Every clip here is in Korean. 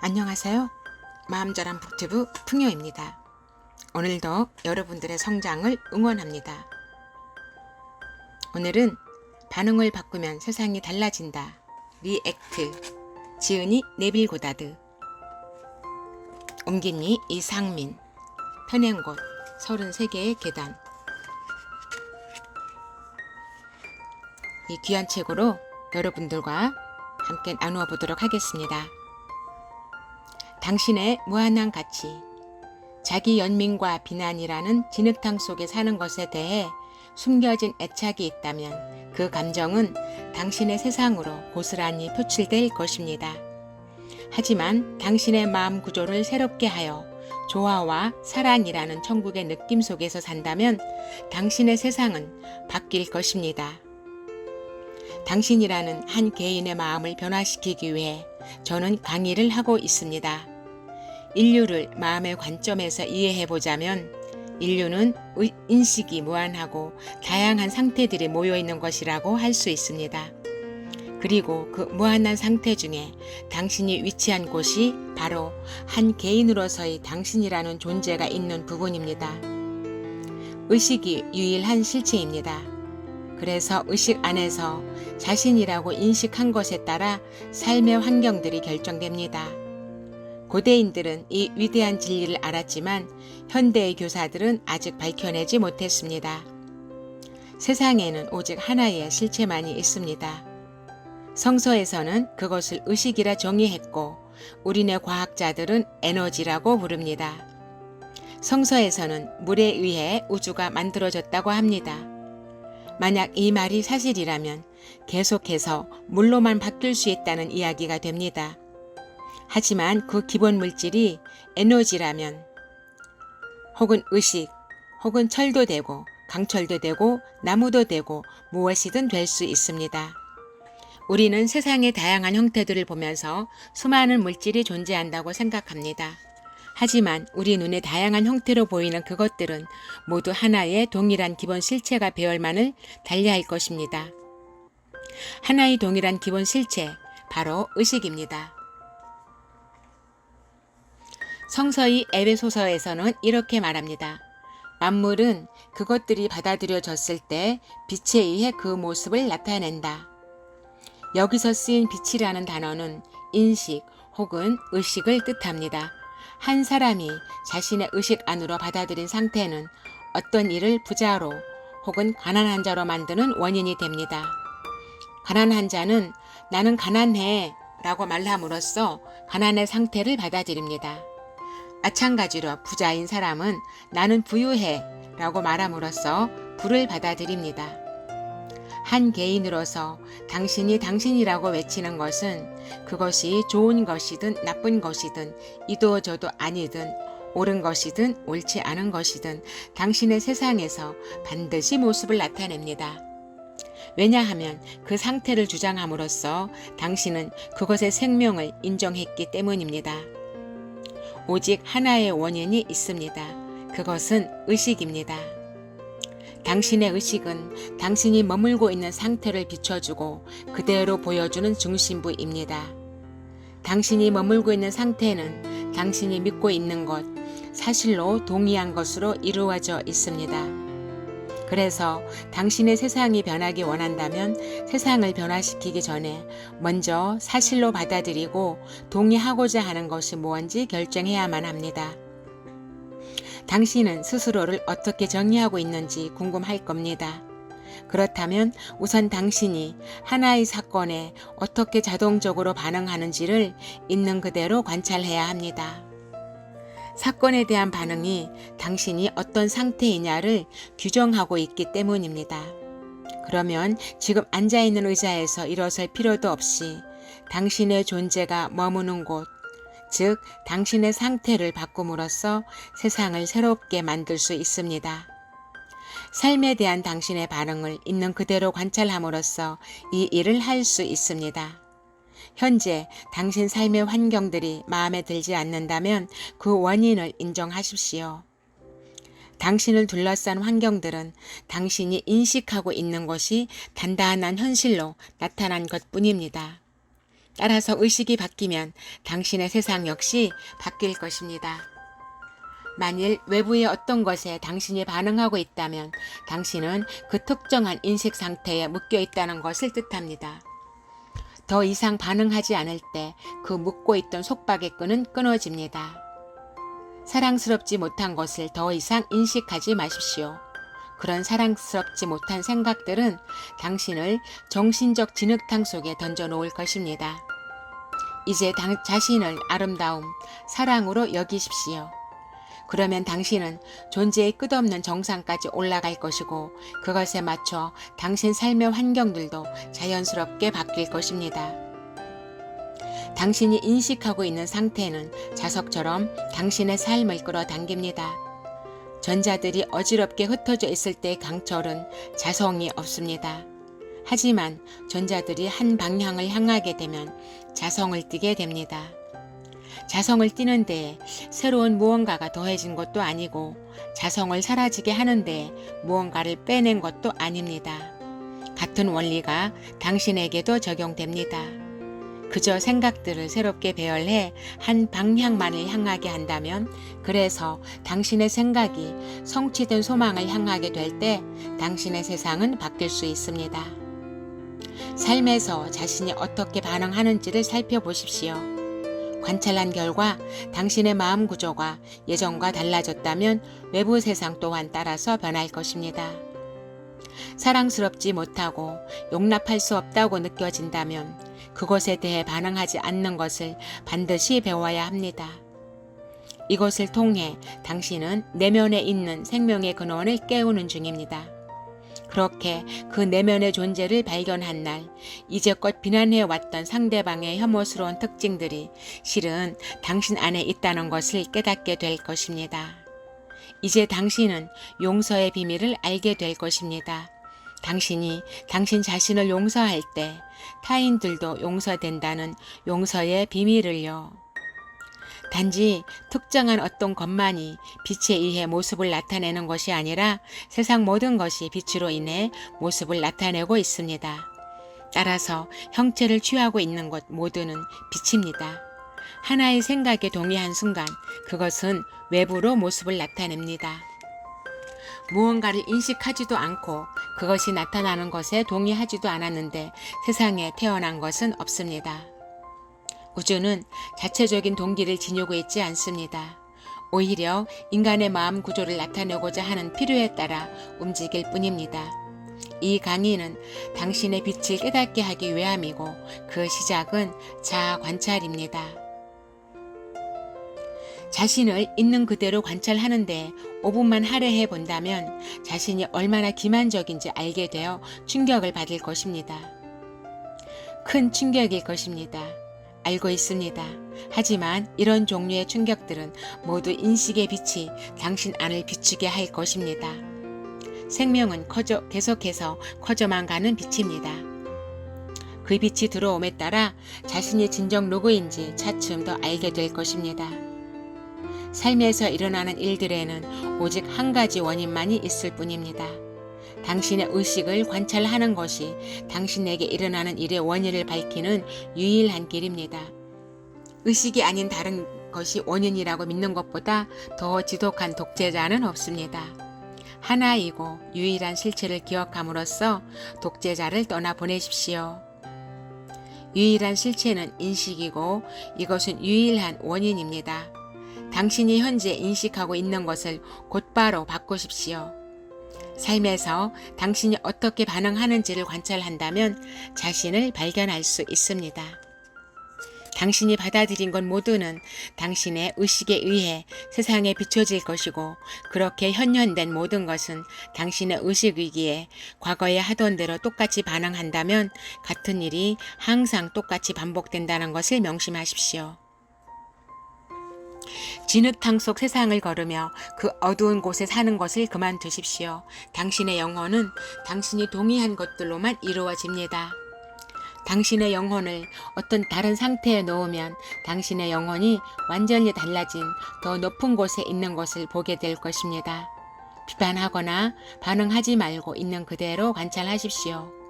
안녕하세요. 마음자랑 북튜브 풍요입니다. 오늘도 여러분들의 성장을 응원합니다. 오늘은 반응을 바꾸면 세상이 달라진다. 리액트 지은이 네빌 고다드 옮긴이 이상민 펴낸 곳 33개의 계단 이 귀한 책으로 여러분들과 함께 나누어 보도록 하겠습니다. 당신의 무한한 가치, 자기 연민과 비난이라는 진흙탕 속에 사는 것에 대해 숨겨진 애착이 있다면 그 감정은 당신의 세상으로 고스란히 표출될 것입니다. 하지만 당신의 마음 구조를 새롭게 하여 조화와 사랑이라는 천국의 느낌 속에서 산다면 당신의 세상은 바뀔 것입니다. 당신이라는 한 개인의 마음을 변화시키기 위해 저는 강의를 하고 있습니다. 인류를 마음의 관점에서 이해해 보자면 인류는 의- 인식이 무한하고 다양한 상태들이 모여 있는 것이라고 할 수 있습니다. 그리고 그 무한한 상태 중에 당신이 위치한 곳이 바로 한 개인으로서의 당신이라는 존재가 있는 부분입니다. 의식이 유일한 실체입니다. 그래서 의식 안에서 자신이라고 인식한 것에 따라 삶의 환경들이 결정됩니다. 고대인들은 이 위대한 진리를 알았지만 현대의 교사들은 아직 밝혀내지 못했습니다. 세상에는 오직 하나의 실체만이 있습니다. 성서에서는 그것을 의식이라 정의했고 우리네 과학자들은 에너지라고 부릅니다. 성서에서는 물에 의해 우주가 만들어졌다고 합니다. 만약 이 말이 사실이라면 계속해서 물로만 바뀔 수 있다는 이야기가 됩니다. 하지만 그 기본 물질이 에너지라면 혹은 의식 혹은 철도 되고 강철도 되고 나무도 되고 무엇이든 될 수 있습니다. 우리는 세상의 다양한 형태들을 보면서 수많은 물질이 존재한다고 생각합니다. 하지만 우리 눈에 다양한 형태로 보이는 그것들은 모두 하나의 동일한 기본 실체가 배열만을 달리할 것입니다. 하나의 동일한 기본 실체, 바로 의식입니다. 성서의 에베소서에서는 이렇게 말합니다. 만물은 그것들이 받아들여졌을 때 빛에 의해 그 모습을 나타낸다. 여기서 쓰인 빛이라는 단어는 인식 혹은 의식을 뜻합니다. 한 사람이 자신의 의식 안으로 받아들인 상태는 어떤 일을 부자로 혹은 가난한 자로 만드는 원인이 됩니다. 가난한 자는 나는 가난해 라고 말함으로써 가난의 상태를 받아들입니다. 마찬가지로 부자인 사람은 나는 부유해 라고 말함으로써 부를 받아들입니다. 한 개인으로서 당신이 당신이라고 외치는 것은 그것이 좋은 것이든 나쁜 것이든 이도저도 아니든 옳은 것이든 옳지 않은 것이든 당신의 세상에서 반드시 모습을 나타냅니다. 왜냐하면 그 상태를 주장함으로써 당신은 그것의 생명을 인정했기 때문입니다. 오직 하나의 원인이 있습니다. 그것은 의식입니다. 당신의 의식은 당신이 머물고 있는 상태를 비춰주고 그대로 보여주는 중심부입니다. 당신이 머물고 있는 상태는 당신이 믿고 있는 것, 사실로 동의한 것으로 이루어져 있습니다. 그래서 당신의 세상이 변하기 원한다면 세상을 변화시키기 전에 먼저 사실로 받아들이고 동의하고자 하는 것이 무엇인지 결정해야만 합니다. 당신은 스스로를 어떻게 정의하고 있는지 궁금할 겁니다. 그렇다면 우선 당신이 하나의 사건에 어떻게 자동적으로 반응하는지를 있는 그대로 관찰해야 합니다. 사건에 대한 반응이 당신이 어떤 상태이냐를 규정하고 있기 때문입니다. 그러면 지금 앉아있는 의자에서 일어설 필요도 없이 당신의 존재가 머무는 곳, 즉 당신의 상태를 바꿈으로써 세상을 새롭게 만들 수 있습니다. 삶에 대한 당신의 반응을 있는 그대로 관찰함으로써 이 일을 할 수 있습니다. 현재 당신 삶의 환경들이 마음에 들지 않는다면 그 원인을 인정하십시오. 당신을 둘러싼 환경들은 당신이 인식하고 있는 것이 단단한 현실로 나타난 것 뿐입니다. 따라서 의식이 바뀌면 당신의 세상 역시 바뀔 것입니다. 만일 외부의 어떤 것에 당신이 반응하고 있다면 당신은 그 특정한 인식 상태에 묶여 있다는 것을 뜻합니다. 더 이상 반응하지 않을 때 그 묶고 있던 속박의 끈은 끊어집니다. 사랑스럽지 못한 것을 더 이상 인식하지 마십시오. 그런 사랑스럽지 못한 생각들은 당신을 정신적 진흙탕 속에 던져 놓을 것입니다. 이제 당, 자신을 아름다움, 사랑으로 여기십시오. 그러면 당신은 존재의 끝없는 정상까지 올라갈 것이고 그것에 맞춰 당신 삶의 환경들도 자연스럽게 바뀔 것입니다. 당신이 인식하고 있는 상태는 자석처럼 당신의 삶을 끌어당깁니다. 전자들이 어지럽게 흩어져 있을 때의 강철은 자성이 없습니다. 하지만 전자들이 한 방향을 향하게 되면 자성을 띠게 됩니다. 자성을 띠는 데 새로운 무언가가 더해진 것도 아니고 자성을 사라지게 하는데 무언가를 빼낸 것도 아닙니다. 같은 원리가 당신에게도 적용됩니다. 그저 생각들을 새롭게 배열해 한 방향만을 향하게 한다면 그래서 당신의 생각이 성취된 소망을 향하게 될 때 당신의 세상은 바뀔 수 있습니다. 삶에서 자신이 어떻게 반응하는지를 살펴보십시오. 관찰한 결과 당신의 마음 구조가 예전과 달라졌다면 외부 세상 또한 따라서 변할 것입니다. 사랑스럽지 못하고 용납할 수 없다고 느껴진다면 그것에 대해 반응하지 않는 것을 반드시 배워야 합니다. 이것을 통해 당신은 내면에 있는 생명의 근원을 깨우는 중입니다. 그렇게 그 내면의 존재를 발견한 날, 이제껏 비난해 왔던 상대방의 혐오스러운 특징들이 실은 당신 안에 있다는 것을 깨닫게 될 것입니다. 이제 당신은 용서의 비밀을 알게 될 것입니다. 당신이 당신 자신을 용서할 때 타인들도 용서된다는 용서의 비밀을요. 단지 특정한 어떤 것만이 빛에 의해 모습을 나타내는 것이 아니라 세상 모든 것이 빛으로 인해 모습을 나타내고 있습니다. 따라서 형체를 취하고 있는 것 모두는 빛입니다. 하나의 생각에 동의한 순간 그것은 외부로 모습을 나타냅니다. 무언가를 인식하지도 않고 그것이 나타나는 것에 동의하지도 않았는데 세상에 태어난 것은 없습니다. 우주는 자체적인 동기를 지니고 있지 않습니다. 오히려 인간의 마음 구조를 나타내고자 하는 필요에 따라 움직일 뿐입니다. 이 강의는 당신의 빛을 깨닫게 하기 위함이고 그 시작은 자아 관찰입니다. 자신을 있는 그대로 관찰하는데 5분만 할애해 본다면 자신이 얼마나 기만적인지 알게 되어 충격을 받을 것입니다. 큰 충격일 것입니다. 알고 있습니다. 하지만 이런 종류의 충격들은 모두 인식의 빛이 당신 안을 비추게 할 것입니다. 생명은 커져, 계속해서 커져만 가는 빛입니다. 그 빛이 들어옴에 따라 자신이 진정 누구인지 차츰 더 알게 될 것입니다. 삶에서 일어나는 일들에는 오직 한 가지 원인만이 있을 뿐입니다. 당신의 의식을 관찰하는 것이 당신에게 일어나는 일의 원인을 밝히는 유일한 길입니다. 의식이 아닌 다른 것이 원인이라고 믿는 것보다 더 지독한 독재자는 없습니다. 하나이고 유일한 실체를 기억함으로써 독재자를 떠나 보내십시오. 유일한 실체는 인식이고 이것은 유일한 원인입니다. 당신이 현재 인식하고 있는 것을 곧바로 바꾸십시오. 삶에서 당신이 어떻게 반응하는지를 관찰한다면 자신을 발견할 수 있습니다. 당신이 받아들인 것 모두는 당신의 의식에 의해 세상에 비춰질 것이고 그렇게 현현된 모든 것은 당신의 의식이기에 과거에 하던 대로 똑같이 반응한다면 같은 일이 항상 똑같이 반복된다는 것을 명심하십시오. 진흙탕 속 세상을 걸으며 그 어두운 곳에 사는 것을 그만두십시오. 당신의 영혼은 당신이 동의한 것들로만 이루어집니다. 당신의 영혼을 어떤 다른 상태에 놓으면 당신의 영혼이 완전히 달라진 더 높은 곳에 있는 것을 보게 될 것입니다. 비판하거나 반응하지 말고 있는 그대로 관찰하십시오.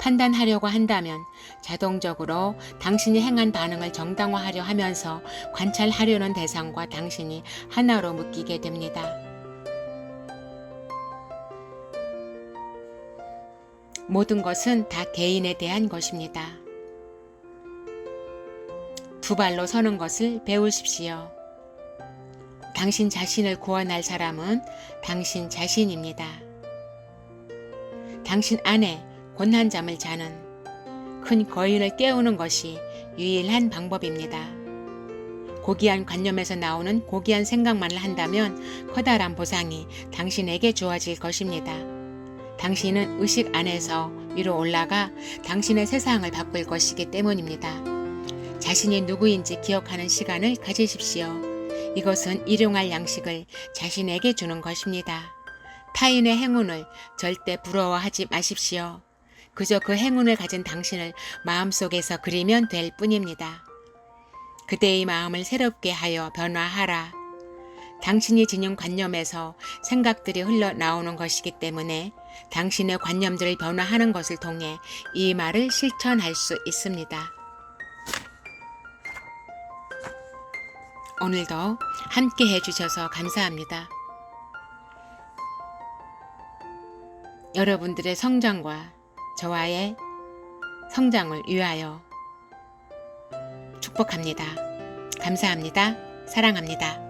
판단하려고 한다면 자동적으로 당신이 행한 반응을 정당화하려 하면서 관찰하려는 대상과 당신이 하나로 묶이게 됩니다. 모든 것은 다 개인에 대한 것입니다. 두 발로 서는 것을 배우십시오. 당신 자신을 구원할 사람은 당신 자신입니다. 당신 안에 곤한 잠을 자는 큰 거인을 깨우는 것이 유일한 방법입니다. 고귀한 관념에서 나오는 고귀한 생각만을 한다면 커다란 보상이 당신에게 주어질 것입니다. 당신은 의식 안에서 위로 올라가 당신의 세상을 바꿀 것이기 때문입니다. 자신이 누구인지 기억하는 시간을 가지십시오. 이것은 일용할 양식을 자신에게 주는 것입니다. 타인의 행운을 절대 부러워하지 마십시오. 그저 그 행운을 가진 당신을 마음속에서 그리면 될 뿐입니다. 그대의 마음을 새롭게 하여 변화하라. 당신이 지닌 관념에서 생각들이 흘러나오는 것이기 때문에 당신의 관념들을 변화하는 것을 통해 이 말을 실천할 수 있습니다. 오늘도 함께 해주셔서 감사합니다. 여러분들의 성장과 저와의 성장을 위하여 축복합니다. 감사합니다. 사랑합니다.